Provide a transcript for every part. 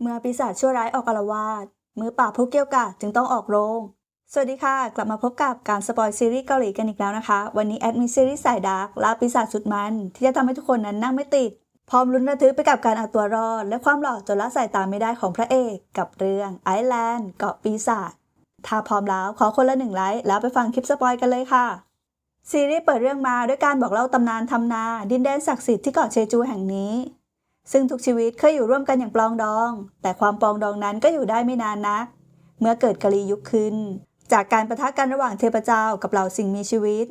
เมื่อปีศาจชั่วร้ายออกอาละวาดมือปราบผู้เกี้ยวกาดจึงต้องออกโรง สวัสดีค่ะ กลับมาพบกับการสปอยซีรีส์เกาหลีกันอีกแล้วนะคะ วันนี้แอดมินซีรีส์สายดาร์กลาปีศาจสุดมัน ที่จะทำให้ทุกคนนั้นนั่งไม่ติด พร้อมลุ้นระทึกไปกับการเอาตัวรอด และความหล่อจนละสายตาไม่ได้ของพระเอกกับเรื่องไอแลนด์เกาะปีศาจถ้าพร้อมแล้วขอคนละหนึ่งไลค์แล้วไปฟังคลิปสปอยกันเลยค่ะซีรีส์เปิดเรื่องมาด้วยการบอกเล่าตำนานทำนา ดินแดนศักดิ์สิทธิ์ที่เกาะเชจูแห่งนี้ ซึ่งทุกชีวิตเคยอยู่ร่วมกันอย่างปลองดอง แต่ความปลองดองนั้นก็อยู่ได้ไม่นานนัก เมื่อเกิดกาลียุคขึ้น จากการประทะกันระหว่างเทพเจ้ากับเหล่าสิ่งมีชีวิต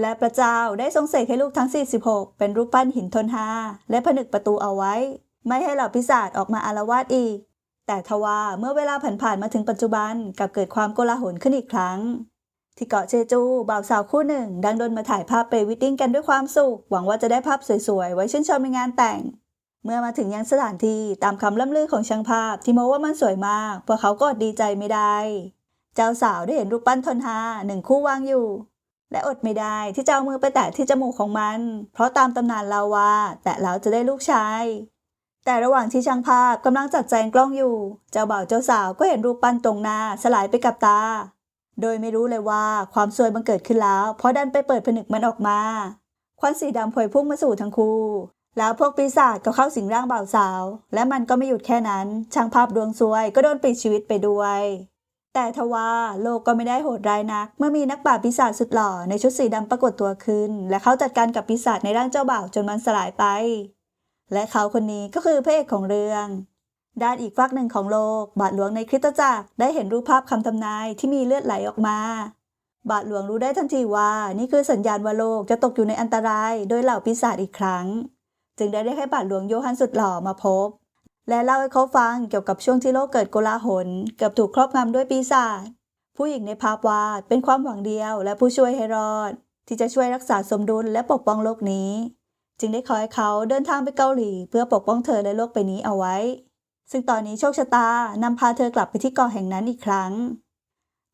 และพระเจ้าได้ทรงเสกให้ลูกทั้ง 46 เป็นรูปปั้นหินทนหาและผนึกประตูเอาไว้ ไม่ให้เหล่าพิศาจออกมาอารวาสอีก แต่ทว่าเมื่อเวลาผ่านๆมาถึงปัจจุบันกลับเกิดความโกลาหลขึ้นอีกครั้ง ที่เกาะเชจูบ่าวสาวคู่หนึ่ง ดังโดนมาถ่ายภาพเปรวิดดิ้งกันด้วยความสุข หวังว่าจะได้ภาพสวยๆไว้ชื่นชมในงานแต่ง เมื่อมาถึงยังสถานที่ตามคำล่ำลือของช่างภาพที่โมว่ามันสวยมาก พวกเขาก็อดดีใจไม่ได้ เจ้าสาวได้เห็นรูปปั้นทนฮาหนึ่งคู่วางอยู่ และอดไม่ได้ที่จะเอามือไปแตะที่จมูกของมัน เพราะตามตำนานเล่าว่า แตะแล้วจะได้ลูกชายแต่ระหว่างที่ช่างภาพกำลังจัดแจงกล้องอยู่ เจ้าบ่าวเจ้าสาวก็เห็นรูปปั้นตรงหน้าสลายไปกับตา โดยไม่รู้เลยว่าความสวยบังเกิดขึ้นแล้ว เพราะดันไปเปิดผนึกมันออกมา ควันสีดำพวยพุ่งมาสู่ทั้งคู่ แล้วพวกปีศาจก็เข้าสิงร่างบ่าวสาว และมันก็ไม่หยุดแค่นั้น ช่างภาพดวงซวยก็โดนปิดชีวิตไปด้วย แต่ทว่าโลกก็ไม่ได้โหดร้ายนัก เมื่อมีนักปราปีศาจสุดหล่อในชุดสีดำปรากฏตัวขึ้น และเขาจัดการกับปีศาจในร่างเจ้าบ่าวจนมันสลายไป และเขาคนนี้ก็คือพระเอกของเรื่อง ด้านอีกฝักหนึ่งของโลก บาทหลวงในคริสตจักรได้เห็นรูปภาพคำทำนายที่มีเลือดไหลออกมาบาทหลวงรู้ได้ทันทีว่า นี่คือสัญญาณว่าโลกจะตกอยู่ในอันตราย โดยเหล่าปีศาจอีกครั้ง จึงได้เรียกให้บาทหลวงโยฮันสุดหล่อมาพบ และเล่าให้เขาฟังเกี่ยวกับช่วงที่โลกเกิดโกลาหลเกือบถูกครอบงำด้วยปีศาจผู้หญิงในภาพวาดเป็นความหวังเดียวและผู้ช่วยให้รอด ที่จะช่วยรักษาสมดุลและปกป้องโลกนี้ จึงได้ขอให้เขาเดินทางไปเกาหลี เพื่อปกป้องเธอและโลกใบนี้เอาไว้ ซึ่งตอนนี้โชคชะตานำพาเธอกลับไปที่เกาะแห่งนั้นอีกครั้ง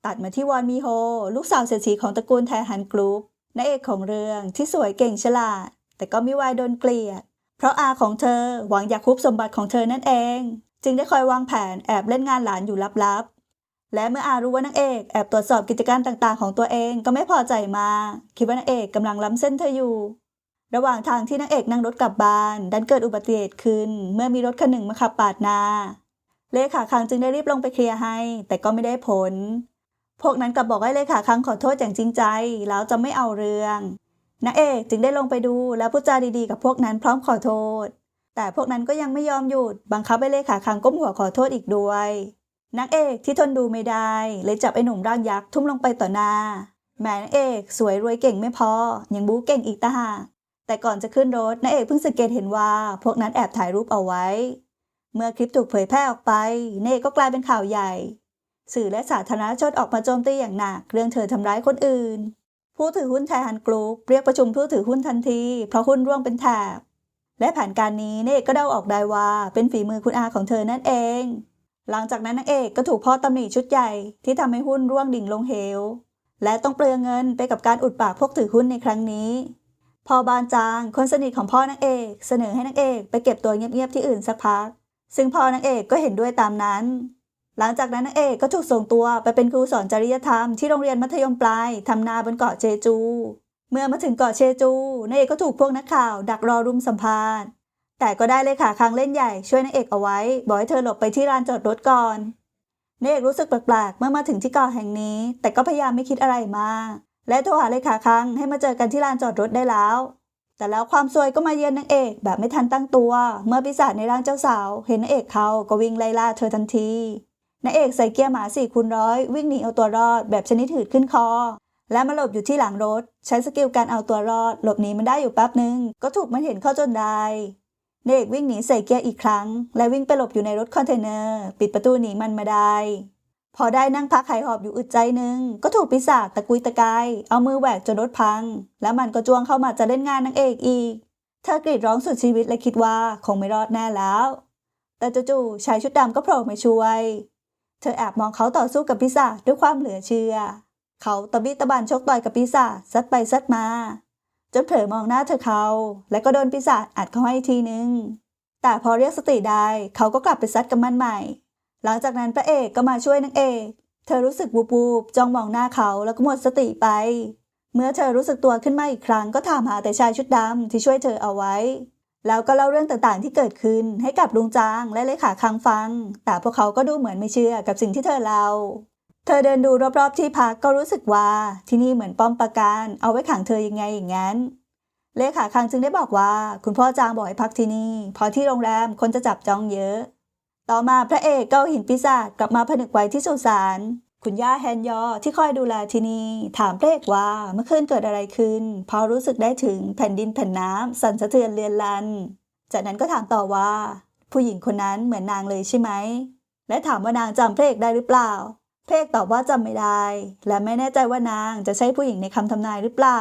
ตัดมาที่วอนมีโฮ ลูกสาวเศรษฐีของตระกูลแทฮันกรุ๊ปนางเอกของเรื่องที่สวยเก่งฉลาด แต่ก็ม่วายโดนเกลียด เพราะอาของเธอหวังอยากคุบสมบัติของเธอนั่นเอง จึงได้คอยวางแผนแอบเล่นงานหลานอยู่ลับๆ และเมื่ออารู้ว่านางเอกแอบตรวจสอบกิจการต่างๆ ของตัวเองก็ไม่พอใจมา คิดว่านางเอกกำลังล้ำเส้นเธออยู่ ระหว่างทางที่นางเอกนั่งรถกลับบ้าน ดันเกิดอุบัติเหตุขึ้น เมื่อมีรถคันหนึ่งมาขับปาดหน้าเลขาคังจึงได้รีบลงไปเคลียร์ให้ แต่ก็ไม่ได้ผล พวกนั้นกลับบอกให้เลขาคังขอโทษอย่างจริงใจ แล้วจะไม่เอาเรื่อง นางเอกจึงได้ลงไปดูแล้วพูดจาดีๆกับพวกนั้นพร้อมขอโทษ แต่พวกนั้นก็ยังไม่ยอมหยุดบังคับให้เลขาคังก้มหัวขอโทษอีกด้วยนางเอกที่ทนดูไม่ได้เลยจับไอ้หนุ่มร่างยักษ์ทุ่มลงไปต่อหน้าแม่นางเอกสวยรวยเก่งไม่พอ ยังบู๊เก่งอีกต่างหากแต่ก่อนจะขึ้นรถนางเอกเพิ่งสังเกตเห็นว่า พวกนั้นแอบถ่ายรูปเอาไว้ เมื่อคลิปถูกเผยแพร่ออกไปนาเอกก็กลายเป็นข่าวใหญ่ สื่อและสาธารณชนออกมาโจมตีอย่างหนักเรื่องเธอทำร้ายคนอื่น ผู้ถือหุ้นไทยฮันกรุ๊ปเรียกประชุมผู้ถือหุ้นทันที เพราะหุ้นร่วงเป็นแถบ และแผนการนี้นางเอกก็เดาออกได้ว่าเป็นฝีมือคุณอาของเธอนั่นเอง หลังจากนั้นนางเอกก็ถูกพ่อตำหนิชุดใหญ่ที่ทำให้หุ้นร่วงดิ่งลงเหว และต้องเปลืองเงินไปกับการอุดปากพวกถือหุ้นในครั้งนี้พอบานจางคนสนิทของพ่อนางเอก เสนอให้นางเอกไปเก็บตัวเงียบๆที่อื่นสักพัก ซึ่งพ่อนางเอกก็เห็นด้วยตามนั้น หลังจากนั้นนางเอกก็ถูกส่งตัวไปเป็นครูสอนจริยธรรมที่โรงเรียนมัธยมปลายทำนาบนเกาะเจจู เมื่อมาถึงเกาะเชจูนางเอกก็ถูกพวกนักข่าว ดักรอรุมสัมภาษณ์ แต่ก็ได้เลขาคางเล่นใหญ่ช่วยนางเอกเอาไว้ บอกให้เธอหลบไปที่ลานจอดรถก่อนนางเอกรู้สึกแปลกๆเมื่อมาถึงที่เกาะแห่งนี้ แต่ก็พยายามไม่คิดอะไรมากและโทรหาเลขาคังให้มาเจอกันที่ลานจอดรถได้แล้วแต่แล้วความซวยก็มาเยือนนางเอกแบบไม่ทันตั้งตัว เมื่อปีศาจในร่างเจ้าสาว เห็นนางเอกเขาก็วิ่งไล่ล่าเธอทันที นางเอกใส่เกียร์หมาสี่คูณร้อยวิ่งหนีเอาตัวรอดแบบชนิดหืดขึ้นคอ และมาหลบอยู่ที่หลังรถ ใช้สกิลการเอาตัวรอด หลบหนีมันได้อยู่แป๊บหนึ่งก็ถูกมันเห็นเข้าจนได้นางเอกวิ่งหนีใส่เกียร์อีกครั้ง และวิ่งไปหลบอยู่ในรถคอนเทนเนอร์ ปิดประตูหนีมันมาได้ พอได้นั่งพักหายหอบอยู่อึดใจหนึ่งก็ถูกปีศาจตะกุยตะกายเอามือแหวกจนรถพัง แล้วมันก็จ้วงเข้ามาจะเล่นงานนางเอกอีก เธอกรีดร้องสุดชีวิตและคิดว่าคงไม่รอดแน่แล้ว แต่จู่ๆชายชุดดำก็โผล่มาช่วย เธอแอบมองเขาต่อสู้กับปีศาด้วยความเหลือเชื่อ เขาตะบิตะบันชกต่อยกับปีศาซัดไปซัดมา จนเผลอมองหน้าเธอเขา และก็โดนปีศาอัดเข้าให้ทีนึง แต่พอเรียกสติได้เขาก็กลับไปซัดกับมันใหม่ หลังจากนั้นพระเอกก็มาช่วยนางเอก เธอรู้สึกวูบๆจ้องมองหน้าเขาแล้วก็หมดสติไป เมื่อเธอรู้สึกตัวขึ้นมาอีกครั้งก็ถามหาแต่ชายชุดดำที่ช่วยเธอเอาไว้ แล้วก็เล่าเรื่องต่างๆที่เกิดขึ้นให้กับลุงจางและเลขาคังฟัง แต่พวกเขาก็ดูเหมือนไม่เชื่อกับสิ่งที่เธอเล่า เธอเดินดูรอบๆที่พักก็รู้สึกว่าที่นี่เหมือนป้อมปราการ เอาไว้ขังเธอยังไงอย่างนั้น เลขาคังจึงได้บอกว่า คุณพ่อจางบอกให้พักที่นี่เพอที่โรงแรมคนจะจับจองเยอะ ต่อมาพระเอกก็เอาหินปีศาจกลับมาผนึกไว้ที่สุสาน คุณย่าแฮนยอที่คอยดูแลที่นี่ถามเพรกว่าเมื่อคืนเกิดอะไรขึ้น พอรู้สึกได้ถึงแผ่นดินแผ่นน้ำสั่นสะเทือนเรียนลัน จากนั้นก็ถามต่อว่า ผู้หญิงคนนั้นเหมือนนางเลยใช่ไหม และถามว่านางจำเพระเอกได้หรือเปล่า เพระเอกตอบว่าจำไม่ได้ และไม่แน่ใจว่านางจะใช่ผู้หญิงในคำทำนายหรือเปล่า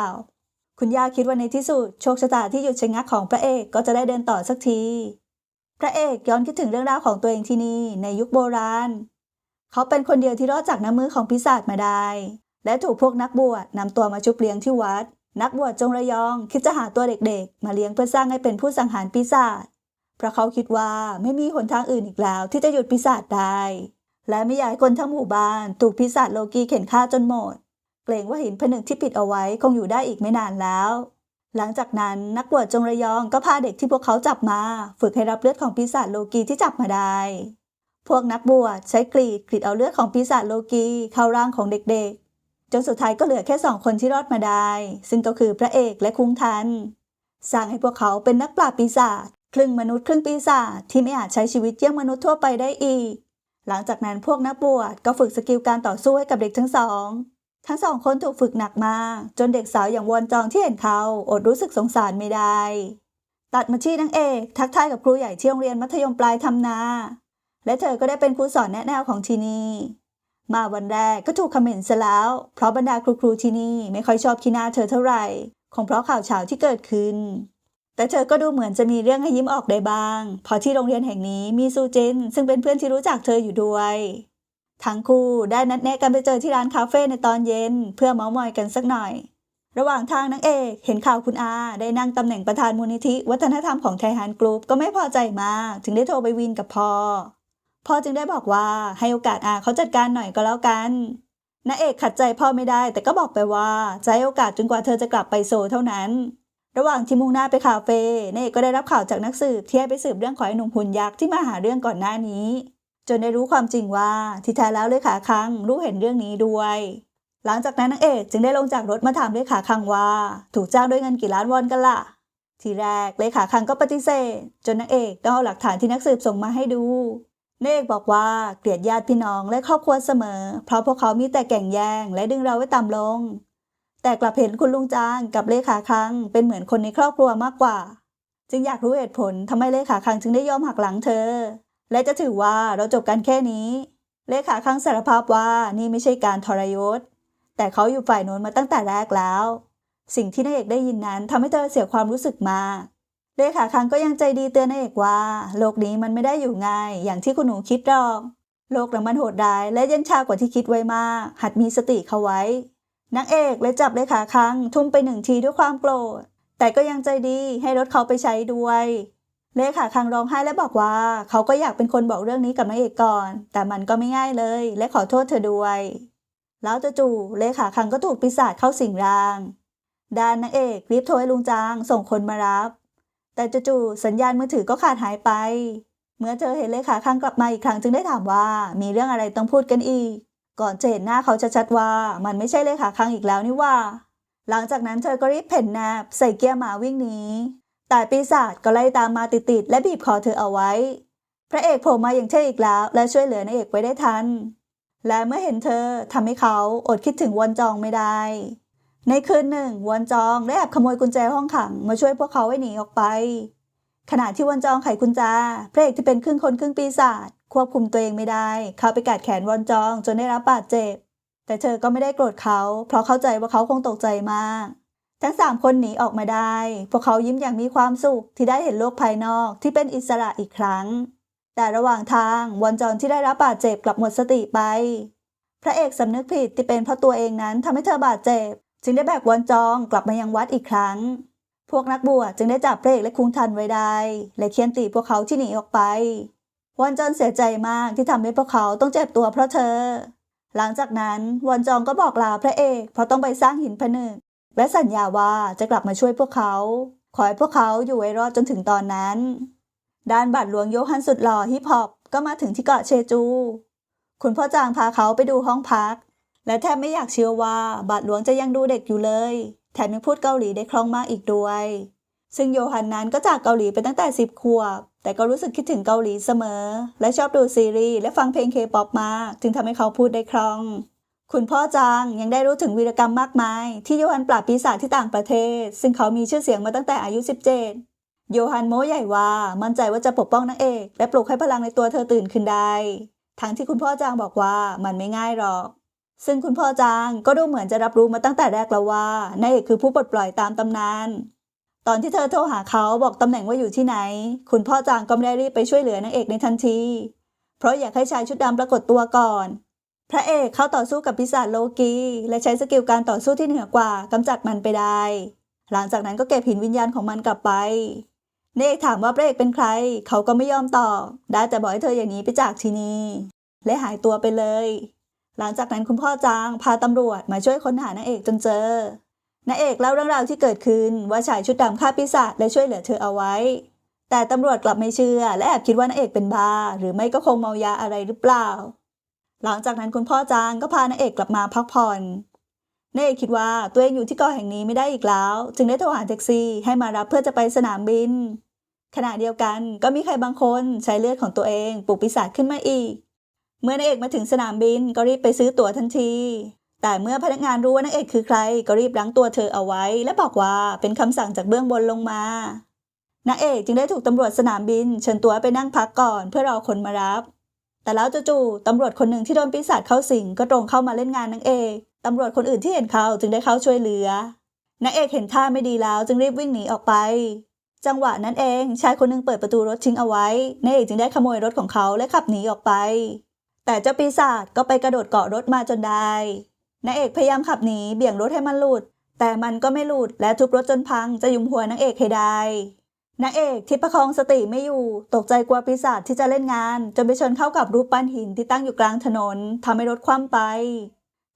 คุณย่าคิดว่าในที่สุดโชคชะตาที่หยุดชะงักของพระเอกก็จะได้เดินต่อสักที พระเอกย้อนคิดถึงเรื่องราวของตัวเองที่นี่ในยุคโบราณ เขาเป็นคนเดียวที่รอดจากน้ำมือของปีศาจมาได้ และถูกพวกนักบวชนำตัวมาชุบเลี้ยงที่วัด นักบวชจงระยองคิดจะหาตัวเด็กๆ มาเลี้ยงเพื่อสร้างให้เป็นผู้สังหารปีศาจเพราะเขาคิดว่าไม่มีหนทางอื่นอีกแล้ว ที่จะหยุดปีศาจได้ และไม่อยากให้คนทั้งหมู่บ้านถูกปีศาจโลกีเข็นฆ่าจนหมด เกรงว่าหินผนึกที่ปิดเอาไว้คงอยู่ได้อีกไม่นานแล้ว หลังจากนั้นนักบวชจงระยองก็พาเด็กที่พวกเขาจับมา ฝึกให้รับเลือดของปีศาจโลกีที่จับมาได้ พวกนักบวชใช้กรีดกรีดเอาเลือดของปีศาจโลกีเข้าร่างของเด็กๆ จนสุดท้ายก็เหลือแค่สองคนที่รอดมาได้ ซึ่งก็คือพระเอกและคุ้งทัน สร้างให้พวกเขาเป็นนักปราบปีศาจครึ่งมนุษย์ครึ่งปีศาจที่ไม่อาจใช้ชีวิตเยี่ยงมนุษย์ทั่วไปได้อีก หลังจากนั้นพวกนักบวชก็ฝึกสกิลการต่อสู้ให้กับเด็กทั้งสอง ทั้งสองคนถูกฝึกหนักมาก จนเด็กสาวอย่างวอนจองที่เห็นเขาอดรู้สึกสงสารไม่ได้ ตัดมาที่นางเอก ทักทายกับครูใหญ่ที่โรงเรียนมัธยมปลายทำนา และเธอก็ได้เป็นครูสอนแนะแนวของที่นี่ มาวันแรกก็ถูกคอมเมนต์ซะแล้ว เพราะบรรดาครูๆที่นี่ไม่ค่อยชอบขี้หน้าเธอเท่าไหร่ คงเพราะข่าวเฉาที่เกิดขึ้น แต่เธอก็ดูเหมือนจะมีเรื่องให้ยิ้มออกได้บ้างพราะที่โรงเรียนแห่งนี้มีซูจินซึ่งเป็นเพื่อนที่รู้จักเธออยู่ด้วย ทั้งคู่ได้นัดแนะกันไปเจอที่ร้านคาเฟ่ในตอนเย็น เพื่อเมาส์มอยกันสักหน่อยระหว่างทางนางเอกเห็นข่าวคุณอาได้นั่งตำแหน่งประธานมูลนิธิ วัฒนธรรมของไทยฮันกรุ๊ปก็ไม่พอใจมาก ถึงได้โทรไปวินกับพ่อ พ่อจึงได้บอกว่าให้โอกาสอาเขาจัดการหน่อยก็แล้วกันนาเอกขัดใจพ่อไม่ได้ แต่ก็บอกไปว่าจะให้โอกาสจนกว่าเธอจะกลับไปโซเท่านั้น ระหว่างที่มุ่งหน้าไปคาเฟ่นาเอกก็ได้รับข่าวจากนักสืบที่ให้ไปสืบเรื่องของไอ้หนุ่มหุ่นยักษ์ที่มาหาเรื่องก่อนหน้านี้ จนได้รู้ความจริงว่าที่แท้แล้วเลขาคังรู้เห็นเรื่องนี้ด้วย หลังจากนั้นนางเอกจึงได้ลงจากรถมาถามเลขาคังว่า ถูกจ้างด้วยเงินกี่ล้านวอนกันล่ะทีแรกเลขาคังก็ปฏิเสธ จนนางเอกต้องเอาหลักฐานที่นักสืบส่งมาให้ดู เอกบอกว่าเกลียดญาติพี่น้องและครอบครัวเสมอ เพราะพวกเขามีแต่แก่งแย่งและดึงเราไว้ต่ำลง แต่กลับเห็นคุณลุงจางกับเลขาคังเป็นเหมือนคนในครอบครัวมากกว่า จึงอยากรู้เหตุผลทำไมเลขาคังจึงได้ยอมหักหลังเธอ และจะถือว่าเราจบกันแค่นี้ เลขาคังสารภาพว่านี่ไม่ใช่การทรยศ แต่เขาอยู่ฝ่ายโน้นมาตั้งแต่แรกแล้ว สิ่งที่นายเอกได้ยินนั้นทำให้เธอเสียความรู้สึกมาก เลขาคังก็ยังใจดีเตือนนายเอกว่า โลกนี้มันไม่ได้อยู่ง่าย อย่างที่คุณหนูคิดหรอก โลกนั้นมันโหดร้าย และเย็นชากว่าที่คิดไว้มาก หัดมีสติเข้าไว้นางเอกเลยจับเลขาคังทุ่มไปหนึ่งทีด้วยความโกรธ แต่ก็ยังใจดีให้รถเขาไปใช้ด้วยเลขาคังร้องไห้และบอกว่า เขาก็อยากเป็นคนบอกเรื่องนี้กับนางเอกก่อน แต่มันก็ไม่ง่ายเลย และขอโทษเธอด้วย แล้วจู่ๆเลขาคังก็ถูกปีศาจเข้าสิงร่างด้านนางเอกรีบโทรให้ลุงจางส่งคนมารับ แต่จู่ๆสัญญาณมือถือก็ขาดหายไป เมื่อเธอเห็นเลขาคังกลับมาอีกครั้งจึงได้ถามว่ามีเรื่องอะไรต้องพูดกันอีก ก่อนจะเห็นหน้าเขาชัดๆว่า มันไม่ใช่เลขาคังอีกแล้วนี่ว่า หลังจากนั้นเธอก็รีบเพ่นแนบใส่เกียร์หมาวิ่งหนีแต่ปีศาจก็ไล่ตามมาติดๆและบีบคอเธอเอาไว้ พระเอกโผล่มาอย่างเช่อีกแล้ว และช่วยเหลือนางเอกไว้ได้ทัน และเมื่อเห็นเธอทำให้เขาอดคิดถึงวอนจองไม่ได้ ในคืนหนึ่งวอนจองได้แอบขโมยกุญแจห้องขังมาช่วยพวกเขาให้หนีออกไป ขณะที่วอนจองไขกุญแจพระเอกที่เป็นครึ่งคนครึ่งปีศาจควบคุมตัวเองไม่ได้ เขาไปกัดแขนวอนจองจนได้รับบาดเจ็บ แต่เธอก็ไม่ได้โกรธเขา เพราะเข้าใจว่าเขาคงตกใจมาก ทั้งสามคนหนีออกมาได้ พวกเขายิ้มอย่างมีความสุขที่ได้เห็นโลกภายนอกที่เป็นอิสระอีกครั้ง แต่ระหว่างทางวอนจอนที่ได้รับบาดเจ็บกลับหมดสติไป พระเอกสำนึกผิดที่เป็นเพราะตัวเองนั้นทำให้เธอบาดเจ็บ จึงได้แบกวอนจองกลับมายังวัดอีกครั้ง พวกนักบวชจึงได้จับพระเอกและคุงทันไว้ได้ และเคียนตีพวกเขาที่หนีออกไปวอนจอนเสียใจมากที่ทำให้พวกเขาต้องเจ็บตัวเพราะเธอ หลังจากนั้นวอนจองก็บอกลาพระเอกเพราะต้องไปสร้างหินผนึกและสัญญาว่าจะกลับมาช่วยพวกเขา ขอให้พวกเขาอยู่ไว้รอดจนถึงตอนนั้น ด้านบาทหลวงโยฮันสุดหล่อฮิปฮอปก็มาถึงที่เกาะเชจู คุณพ่อจางพาเขาไปดูห้องพัก และแทบไม่อยากเชื่อว่าบาทหลวงจะยังดูเด็กอยู่เลย แถมยังพูดเกาหลีได้คล่องมากอีกด้วย ซึ่งโยฮันนั้นก็จากเกาหลีไปตั้งแต่สิบขวบ แต่ก็รู้สึกคิดถึงเกาหลีเสมอ และชอบดูซีรีส์และฟังเพลงเคป๊อปมาก จึงทำให้เขาพูดได้คล่อง คุณพ่อจางยังได้รู้ถึงวีรกรรมมากมาย ที่โยฮันปราบปีศาจที่ต่างประเทศ ซึ่งเขามีชื่อเสียงมาตั้งแต่อายุ 17โยฮันโม้ใหญ่ว่ามั่นใจว่าจะปกป้องนางเอก และปลุกให้พลังในตัวเธอตื่นขึ้นได้ ทั้งที่คุณพ่อจางบอกว่ามันไม่ง่ายหรอก ซึ่งคุณพ่อจางก็ดูเหมือนจะรับรู้มาตั้งแต่แรกแล้วว่านายเอกคือผู้ปลดปล่อยตามตำนาน ตอนที่เธอโทรหาเขาบอกตำแหน่งว่าอยู่ที่ไหน คุณพ่อจางก็ไม่ได้รีบไปช่วยเหลือนางเอกในทันที เพราะอยากให้ชายชุดดำปรากฏตัวก่อน พระเอกเข้าต่อสู้กับปีศาจโลกี และใช้สกิลการต่อสู้ที่เหนือกว่ากำจัดมันไปได้ หลังจากนั้นก็เก็บหินวิญญาณของมันกลับไปนายเอกถามว่าพระเอกเป็นใคร เขาก็ไม่ยอมตอบได้แต่บอกให้เธออย่างนี้ไปจากที่นี่และหายตัวไปเลย หลังจากนั้นคุณพ่อจางพาตำรวจมาช่วยค้นหานางเอกจนเจอนางเอกเล่าเรื่องราวที่เกิดขึ้นว่าชายชุดดำฆ่าปีศาจและช่วยเหลือเธอเอาไว้ แต่ตำรวจกลับไม่เชื่อ และแอบคิดว่านางเอกเป็นบ้าหรือไม่ก็คงเมายาอะไรหรือเปล่า หลังจากนั้นคุณพ่อจางก็พานางเอกกลับมาพักผ่อนนางเอกคิดว่าตัวเองอยู่ที่เกาะแห่งนี้ไม่ได้อีกแล้ว จึงได้โทรหาแท็กซี่ให้มารับเพื่อจะไปสนามบิน ขณะเดียวกันก็มีใครบางคนใช้เลือดของตัวเองปลุกปีศาจขึ้นมาอีก เมื่อนางเอกมาถึงสนามบินก็รีบไปซื้อตั๋วทันที แต่เมื่อพนักงานรู้ว่านางเอกคือใคร ก็รีบล้างตัวเธอเอาไว้ และบอกว่าเป็นคำสั่งจากเบื้องบนลงมานางเอกจึงได้ถูกตำรวจสนามบิน เชิญตัวไปนั่งพักก่อนเพื่อรอคนมารับ แต่แล้วจู่ๆตำรวจคนหนึ่งที่โดนปีศาจเข้าสิงก็ตรงเข้ามาเล่นงานนางเอกตำรวจคนอื่นที่เห็นเขาจึงได้เข้าช่วยเหลือนางเอกเห็นท่าไม่ดีแล้วจึงรีบวิ่งหนีออกไป จังหวะนั้นเองชายคนหนึ่งเปิดประตูรถทิ้งเอาไว้นางเอกจึงได้ขโมยรถของเขาและขับหนีออกไป แต่เจ้าปีศาจก็ไปกระโดดเกาะรถมาจนได้นางเอกพยายามขับหนีเบี่ยงรถให้มันหลุด แต่มันก็ไม่หลุดและทุบรถจนพังจะยุมหัวนางเอกให้ได้นางเอกที่ประคองสติไม่อยู่ ตกใจกลัวปีศาจที่จะเล่นงาน จนไปชนเข้ากับรูปปั้นหินที่ตั้งอยู่กลางถนนทำให้รถคว่ำไป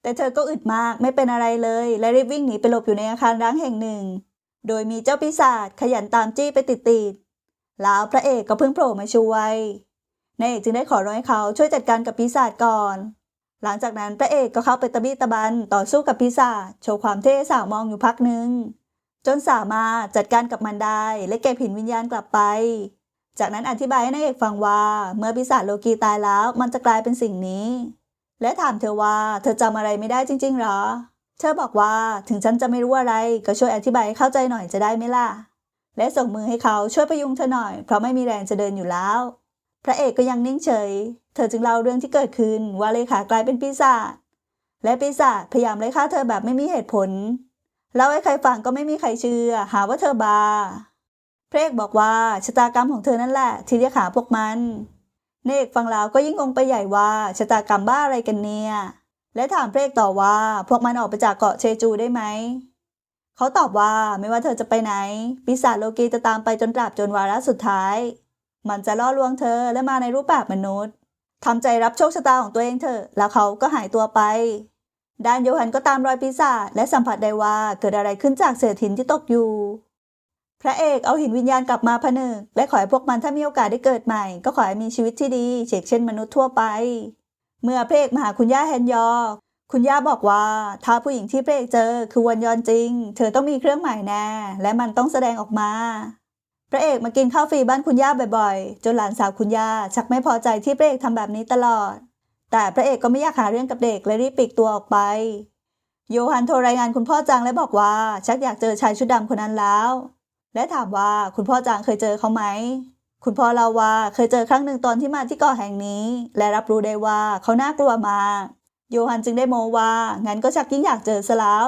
แต่เธอก็อึดมากไม่เป็นอะไรเลย และรีบวิ่งหนีไปหลบอยู่ในอาคารร้างแห่งหนึ่ง โดยมีเจ้าปีศาจขยันตามจี้ไปติดๆแล้วพระเอกก็เพิ่งโผล่มาช่วย นางเอกจึงได้ขอร้องให้เขาช่วยจัดการกับปีศาจก่อน หลังจากนั้นพระเอกก็เข้าไปตะบี้ตะบันต่อสู้กับปีศาจโชว์ความเท่สาวมองอยู่พักหนึ่งจนสามารถจัดการกับมันได้และเก็บหินวิญญาณกลับไป จากนั้นอธิบายให้นางเอกฟังว่า เมื่อปีศาจโลกีตายแล้ว มันจะกลายเป็นสิ่งนี้ และถามเธอว่าเธอจำอะไรไม่ได้จริงๆหรอ เธอบอกว่าถึงฉันจะไม่รู้อะไร ก็ช่วยอธิบายให้เข้าใจหน่อยจะได้ไหมล่ะ และส่งมือให้เขาช่วยพยุงเธอหน่อยเพราะไม่มีแรงจะเดินอยู่แล้ว พระเอกก็ยังนิ่งเฉย เธอจึงเล่าเรื่องที่เกิดขึ้นว่าเลขากลายเป็นปีศาจและปีศาจพยายามไล่ฆ่าเธอแบบไม่มีเหตุผลเล่าให้ใครฟังก็ไม่มีใครเชื่อ หาว่าเธอบาพระเอกบอกว่าชะตากรรมของเธอนั่นแหละ ที่เรียกหาพวกมันเอกฟังแล้วก็ยิ่งงงไปใหญ่ว่าชะตากรรมบ้าอะไรกันเนี่ย และถามพระเอกต่อว่าพวกมันออกไปจากเกาะเชจูได้ไหมเขาตอบว่าไม่ว่าเธอจะไปไหน ปีศาจโลกีจะตามไปจนตราบจนวาระสุดท้าย มันจะล่อลวงเธอและมาในรูปแบบมนุษย์ทำใจรับโชคชะตาของตัวเองเถอะ แล้วเขาก็หายตัวไป ด้านโยฮันก็ตามรอยปีศาจและสัมผัสได้ว่าเกิดอะไรขึ้นจากเศษหินที่ตกอยู่ พระเอกเอาหินวิญญาณกลับมาผนึก และขอให้พวกมันถ้ามีโอกาสได้เกิดใหม่ ก็ขอให้มีชีวิตที่ดีเช่นเช่นมนุษย์ทั่วไป เมื่อพระเอกมาหาคุณย่าแฮนยอ คุณย่าบอกว่าถ้าผู้หญิงที่พระเอกเจอคือวันยอนจริง เธอต้องมีเครื่องหมายแน่ และมันต้องแสดงออกมา พระเอกมากินข้าวฟรีบ้านคุณย่าบ่อยๆ จนหลานสาวคุณย่าชักไม่พอใจที่พระเอกทำแบบนี้ตลอด แต่พระเอกก็ไม่อยากหาเรื่องกับเด็กและรีบปลีกตัวออกไป โยฮันโทรรายงานคุณพ่อจางและบอกว่า ชักอยากเจอชายชุดดำคนนั้นแล้ว และถามว่าคุณพ่อจางเคยเจอเขาไหม คุณพ่อเล่าว่าเคยเจอครั้งหนึ่งตอนที่มาที่เกาะแห่งนี้ และรับรู้ได้ว่าเขาน่ากลัวมากโยฮันจึงได้โมว่างั้นก็ชักยิ่งอยากเจอซะแล้ว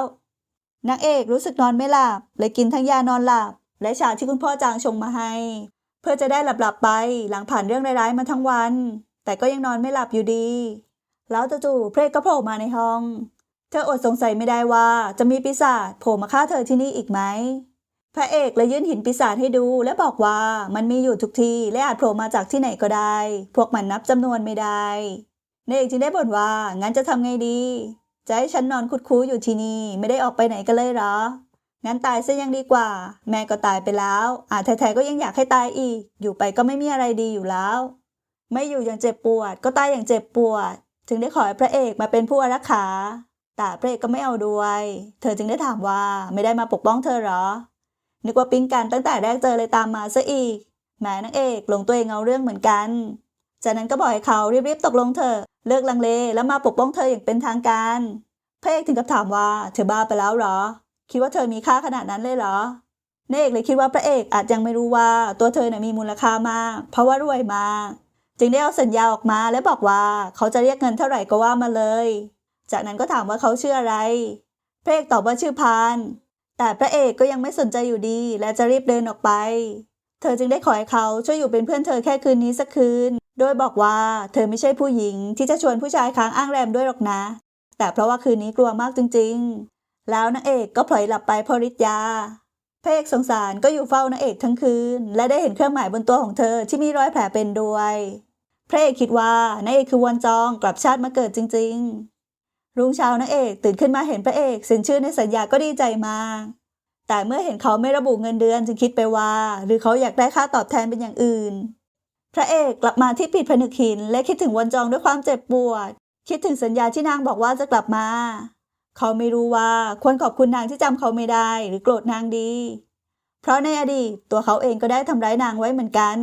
นางเอกรู้สึกนอนไม่หลับเลยกินทั้งยานอนหลับ และชาที่คุณพ่อจางชงมาให้ เพื่อจะได้หลับๆไปหลังผ่านเรื่องร้ายๆมาทั้งวัน แต่ก็ยังนอนไม่หลับอยู่ดี แล้วจู่ๆเพรกก็โผล่มาในห้อง เธออดสงสัยไม่ได้ว่าจะมีปีศาจโผล่มาฆ่าเธอที่นี่อีกไหมพระเอกเลยยื่นหินปีศาจให้ดูและบอกว่ามันมีอยู่ทุกที่และอาจโผล่มาจากที่ไหนก็ได้ พวกมันนับจำนวนไม่ได้นายเอกจึงได้บ่นว่างั้นจะทำไงดีจะให้ฉันนอนคุดคู้อยู่ที่นี่ไม่ได้ออกไปไหนกันเลยเหรอ งั้นตายซะยังดีกว่า แม่ก็ตายไปแล้ว อาแท้ๆก็ยังอยากให้ตายอีก อยู่ไปก็ไม่มีอะไรดีอยู่แล้ว ไม่อยู่อย่างเจ็บปวด ก็ตายอย่างเจ็บปวดถึงได้ขอให้พระเอกมาเป็นผู้อารักขาแต่พระเอกก็ไม่เอาด้วย เธอจึงได้ถามว่าไม่ได้มาปกป้องเธอเหรอ นึกว่าปิ๊งกันตั้งแต่แรกเจอเลยตามมาซะอีกแม้นางเอกหลงตัวเองเอาเรื่องเหมือนกัน จากนั้นก็บอกให้เขารีบๆตกลงเถอเลิกลังเลแล้วมาปกป้องเธออย่างเป็นทางการพระเอกถึงกับถามว่าเธอบ้าไปแล้วเหรอ คิดว่าเธอมีค่าขนาดนั้นเลยเหรอนางเอกเลยคิดว่าพระเอกอาจยังไม่รู้ว่าตัวเธอน่ะมีมูลค่ามาก เพราะว่ารวยมาก จึงได้เอาสัญญาออกมาและบอกว่าเขาจะเรียกเงินเท่าไหร่ก็ว่ามาเลย จากนั้นก็ถามว่าเขาชื่ออะไร พระเอกตอบว่าชื่อพาน แต่พระเอกก็ยังไม่สนใจอยู่ดี และจะรีบเดินออกไป เธอจึงได้ขอให้เขาช่วยอยู่เป็นเพื่อนเธอแค่คืนนี้สักคืน โดยบอกว่าเธอไม่ใช่ผู้หญิงที่จะชวนผู้ชายค้างอ้างแรมด้วยหรอกนะ แต่เพราะว่าคืนนี้กลัวมากจริง แล้วนางเอกก็พลอยหลับไปเพราะฤทธิ์ยาพระเอกสงสารก็อยู่เฝ้านางเอกทั้งคืน และได้เห็นเครื่องหมายบนตัวของเธอที่มีรอยแผลเป็นด้วยพระเอกคิดว่านางเอกคือวันจองกลับชาติมาเกิดจริง ๆ รุ่งเช้านางเอกตื่นขึ้นมาเห็นพระเอกเซ็นชื่อในสัญญาก็ดีใจมาก แต่เมื่อเห็นเขาไม่ระบุเงินเดือนจึงคิดไปว่า หรือเขาอยากได้ค่าตอบแทนเป็นอย่างอื่น พระเอกกลับมาที่ปิดผนึกหิน และคิดถึงวันจองด้วยความเจ็บปวด คิดถึงสัญญาที่นางบอกว่าจะกลับมา เขาไม่รู้ว่าควรขอบคุณนางที่จำเขาไม่ได้หรือโกรธนางดี เพราะในอดีตตัวเขาเองก็ได้ทำร้ายนางไว้เหมือนกัน